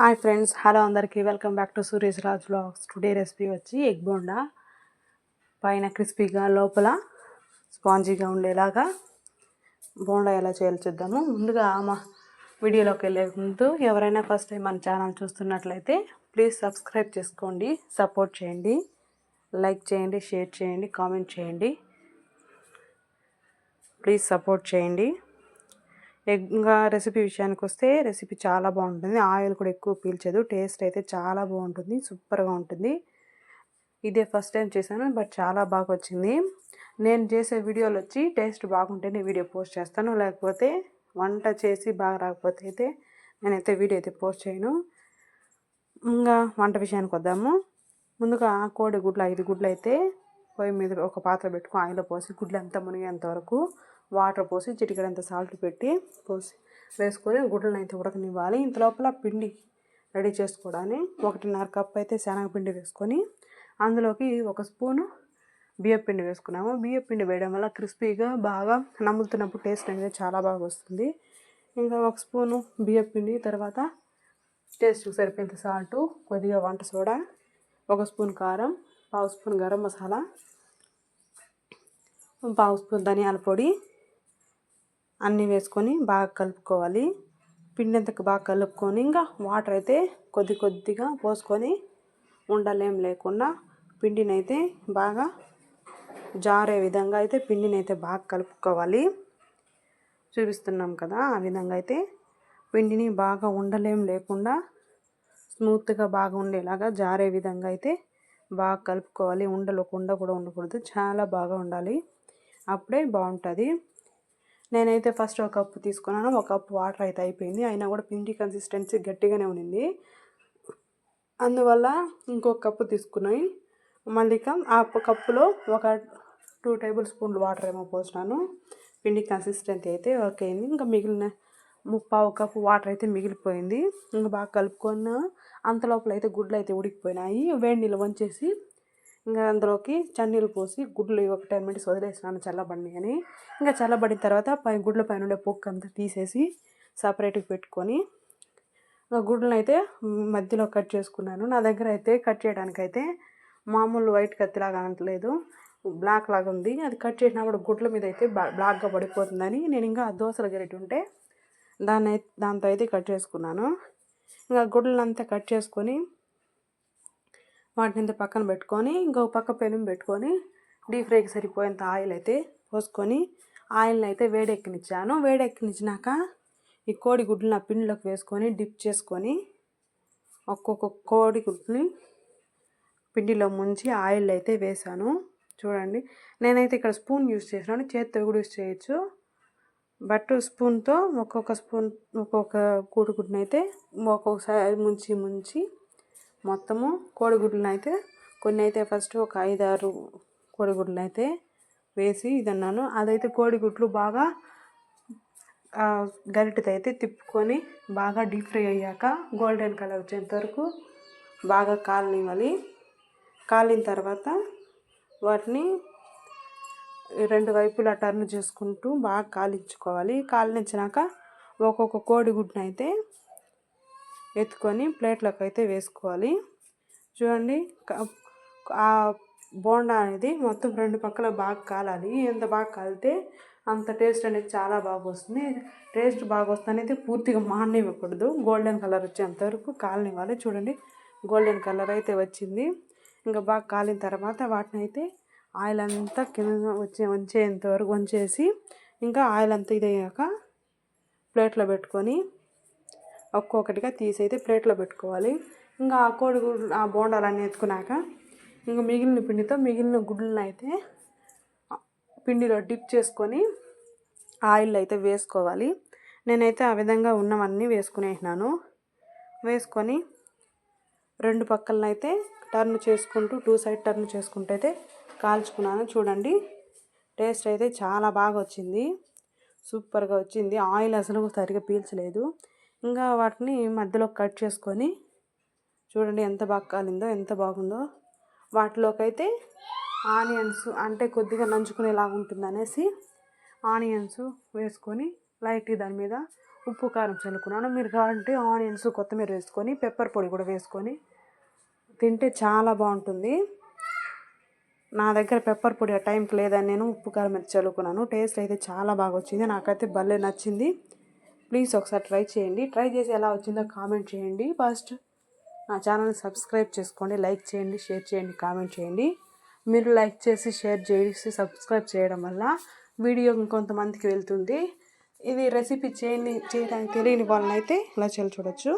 Hi friends hello అందరికీ. Welcome back to Suresh Raj blogs today recipe వచ్చి egg bonda. పైన క్రిస్పీగా లోపల స్పాంజీగా ఉండేలాగా బోండా ఎలా చేయాలో చూద్దాము. ముందుగా మా వీడియోలోకి వెళ్ళే ముందు ఎవరైనా ఫస్ట్ టైం మన ఛానల్ చూస్తున్నట్లయితే ప్లీజ్ సబ్స్క్రైబ్ చేసుకోండి సపోర్ట్ చేయండి లైక్ చేయండి షేర్ చేయండి కామెంట్ చేయండి. ప్లీజ్ సపోర్ట్ చేయండి. ఇంకా రెసిపీ విషయానికి వస్తే రెసిపీ చాలా బాగుంటుంది. ఆయిల్ కూడా ఎక్కువ పీల్చదు. టేస్ట్ అయితే చాలా బాగుంటుంది. సూపర్గా ఉంటుంది. ఇదే ఫస్ట్ టైం చేశాను బట్ చాలా బాగా వచ్చింది. నేను చేసే వీడియోలు వచ్చి టేస్ట్ బాగుంటేనే వీడియో పోస్ట్ చేస్తాను. లేకపోతే వంట చేసి బాగా రాకపోతే అయితే నేనైతే వీడియో అయితే పోస్ట్ చేయను. ఇంకా వంట విషయానికి వద్దాము. ముందుగా కోడి గుడ్లు ఐదు గుడ్లు అయితే పొయ్యి మీద ఒక పాత్ర పెట్టుకుని ఆయిల్లో పోసి గుడ్లు అంతా మునిగేంత వరకు వాటర్ పోసి చిటికడంత సాల్ట్ పెట్టి పోసి వేసుకొని గుడ్డలను అయితే ఉడకనివ్వాలి. ఇంత లోపల పిండి రెడీ చేసుకోవడాన్ని ఒకటిన్నర కప్ అయితే శనగపిండి వేసుకొని అందులోకి ఒక స్పూను బియ్యం పిండి వేసుకున్నాము. బియ్యం పిండి వేయడం వల్ల క్రిస్పీగా బాగా నములుతున్నప్పుడు టేస్ట్ అనేది చాలా బాగా వస్తుంది. ఇంకా ఒక స్పూను బియ్యం పిండి తర్వాత టేస్ట్ సరిపోయేంత సాల్ట్ కొద్దిగా వంట సోడా ఒక స్పూన్ కారం పావు స్పూన్ గరం మసాలా పావు స్పూన్ ధనియాల పొడి అన్నీ వేసుకొని బాగా కలుపుకోవాలి. పిండి అంతకు బాగా కలుపుకొని ఇంకా వాటర్ అయితే కొద్ది కొద్దిగా పోసుకొని ఉండలేం లేకుండా పిండిని అయితే బాగా జారే విధంగా అయితే పిండిని అయితే బాగా కలుపుకోవాలి. చూపిస్తున్నాం కదా ఆ విధంగా అయితే పిండిని బాగా ఉండలేం లేకుండా స్మూత్గా బాగా ఉండేలాగా జారే విధంగా అయితే బాగా కలుపుకోవాలి. ఉండలు కుండ కూడా ఉండకూడదు. చాలా బాగా ఉండాలి. అప్పుడే బాగుంటుంది. నేనైతే ఫస్ట్ ఒక కప్పు తీసుకున్నాను. ఒక కప్పు వాటర్ అయితే అయిపోయింది. అయినా కూడా పిండి కన్సిస్టెన్సీ గట్టిగానే ఉన్నింది. అందువల్ల ఇంకొక కప్పు తీసుకున్నాయి. మళ్ళీ ఆ కప్పులో ఒక టూ టేబుల్ స్పూన్లు వాటర్ ఏమో పోసినాను. పిండి కన్సిస్టెన్సీ అయితే ఓకే అయింది. ఇంకా మిగిలిన ముప్పావు కప్పు వాటర్ అయితే మిగిలిపోయింది. ఇంకా బాగా కలుపుకున్న అంత లోపల అయితే గుడ్లు అయితే ఉడికిపోయినాయి. వేడి నీళ్ళు వంచేసి ఇంకా అందులోకి చన్నీళ్ళు పోసి గుడ్లు ఒక టెన్ మినిట్స్ వదిలేసినాను చల్లబడి అని. ఇంకా చల్లబడిన తర్వాత పై గుడ్ల పైన ఉండే పొక్క అంతా తీసేసి సపరేట్గా పెట్టుకొని గుడ్లను అయితే మధ్యలో కట్ చేసుకున్నాను. నా దగ్గర అయితే కట్ చేయడానికి అయితే మామూలు వైట్ కత్తిలాగా అనట్లేదు. బ్లాక్ లాగా ఉంది. అది కట్ చేసినప్పుడు గుడ్ల మీద అయితే బ్లాక్గా పడిపోతుందని. నేను ఇంకా దోశల గరిటి ఉంటే దాన్ని దాంతో అయితే కట్ చేసుకున్నాను. ఇంకా గుడ్లను అంతా కట్ చేసుకొని వాటిని పక్కన పెట్టుకొని ఇంకొక పక్క పెనం పెట్టుకొని డీప్ ఫ్రైకి సరిపోయేంత ఆయిల్ అయితే పోసుకొని ఆయిల్ని అయితే వేడెక్కినిచ్చాను. వేడెక్కినిచ్చినాక ఈ కోడి గుడ్లు నా పిండిలోకి వేసుకొని డిప్ చేసుకొని ఒక్కొక్క కోడి గుడ్ని పిండిలో ముంచి ఆయిల్ అయితే వేసాను. చూడండి నేనైతే ఇక్కడ స్పూన్ యూస్ చేసినాను. చేతితో కూడా యూస్ చేయొచ్చు. బట్ స్పూన్తో ఒక్కొక్క స్పూన్ ఒక్కొక్క కోడిగుడ్ని అయితే ఒక్కొక్కసారి ముంచి ముంచి మొత్తము కోడిగుడ్లను అయితే కొన్ని అయితే ఫస్ట్ ఒక ఐదారు కోడిగుడ్లు అయితే వేసి ఇది అన్నాను అదైతే కోడిగుడ్లు బాగా గరిటెతో అయితే తిప్పుకొని బాగా డీప్ ఫ్రై అయ్యాక గోల్డెన్ కలర్ వచ్చేంత వరకు బాగా కాలనివ్వాలి. కాలిన తర్వాత వాటిని రెండు వైపులా టర్న్ చేసుకుంటూ బాగా కాలించుకోవాలి. కాలించినాక ఒక్కొక్క కోడిగుడ్డును అయితే ఎత్తుకొని ప్లేట్లోకి అయితే వేసుకోవాలి. చూడండి ఆ బోండా అనేది మొత్తం రెండు పక్కల బాగా కాలాలి. ఎంత బాగా కాలితే అంత టేస్ట్ అనేది చాలా బాగా వస్తుంది. టేస్ట్ బాగా వస్తుంది అనేది పూర్తిగా మాననివ్వకూడదు. గోల్డెన్ కలర్ వచ్చేంత వరకు కాలనివ్వాలి. చూడండి గోల్డెన్ కలర్ అయితే వచ్చింది. ఇంకా బాగా కాలిన తర్వాత వాటిని అయితే ఆయిల్ అంతా కింద వచ్చే వంచేంత వరకు వంచేసి ఇంకా ఆయిల్ అంతా ఇదయ్యాక ప్లేట్లో పెట్టుకొని ఒక్కొక్కటిగా తీసి అయితే ప్లేట్లో పెట్టుకోవాలి. ఇంకా ఆ కోడి గుడ్లు ఆ బోండాలన్నీ ఎత్తుకున్నాక ఇంకా మిగిలిన పిండితో మిగిలిన గుడ్లను అయితే పిండిలో డిప్ చేసుకొని ఆయిల్ అయితే వేసుకోవాలి. నేనైతే ఆ విధంగా ఉన్నవన్నీ వేసుకునేసినాను వేసుకొని రెండు పక్కలనైతే టర్న్ చేసుకుంటూ టూ సైడ్ టర్న్ చేసుకుంటూ అయితే కాల్చుకున్నాను. చూడండి టేస్ట్ అయితే చాలా బాగా వచ్చింది. సూపర్గా వచ్చింది. ఆయిల్ అసలు సరిగా పీల్చలేదు. ఇంకా వాటిని మధ్యలో కట్ చేసుకొని చూడండి ఎంత బాగా కాలిందో ఎంత బాగుందో. వాటిలోకైతే ఆనియన్స్ అంటే కొద్దిగా నంచుకునేలాగా ఉంటుంది అనేసి ఆనియన్స్ వేసుకొని లైట్గా దాని మీద ఉప్పు కారం చల్లుకున్నాను. మీరు కావాలంటే ఆనియన్స్ కొత్తిమీర వేసుకొని పెప్పర్ పొడి కూడా వేసుకొని తింటే చాలా బాగుంటుంది. నా దగ్గర పెప్పర్ పొడి ఆ టైంకి లేదని నేను ఉప్పు కారం మీద చల్లుకున్నాను. టేస్ట్ అయితే చాలా బాగా వచ్చింది. నాకైతే భలే నచ్చింది. ప్లీజ్ ఒకసారి ట్రై చేయండి. ట్రై చేసి ఎలా వచ్చిందో కామెంట్ చేయండి. ఫస్ట్ నా ఛానల్ని సబ్స్క్రైబ్ చేసుకోండి లైక్ చేయండి షేర్ చేయండి కామెంట్ చేయండి. మీరు లైక్ చేసి షేర్ చేసి సబ్స్క్రైబ్ చేయడం వల్ల వీడియో ఇంకొంతమందికి వెళ్తుంది. ఇది రెసిపీ చేయని చేయడానికి తెలియని వాళ్ళనైతే ఇలా చేయాలి చూడొచ్చు.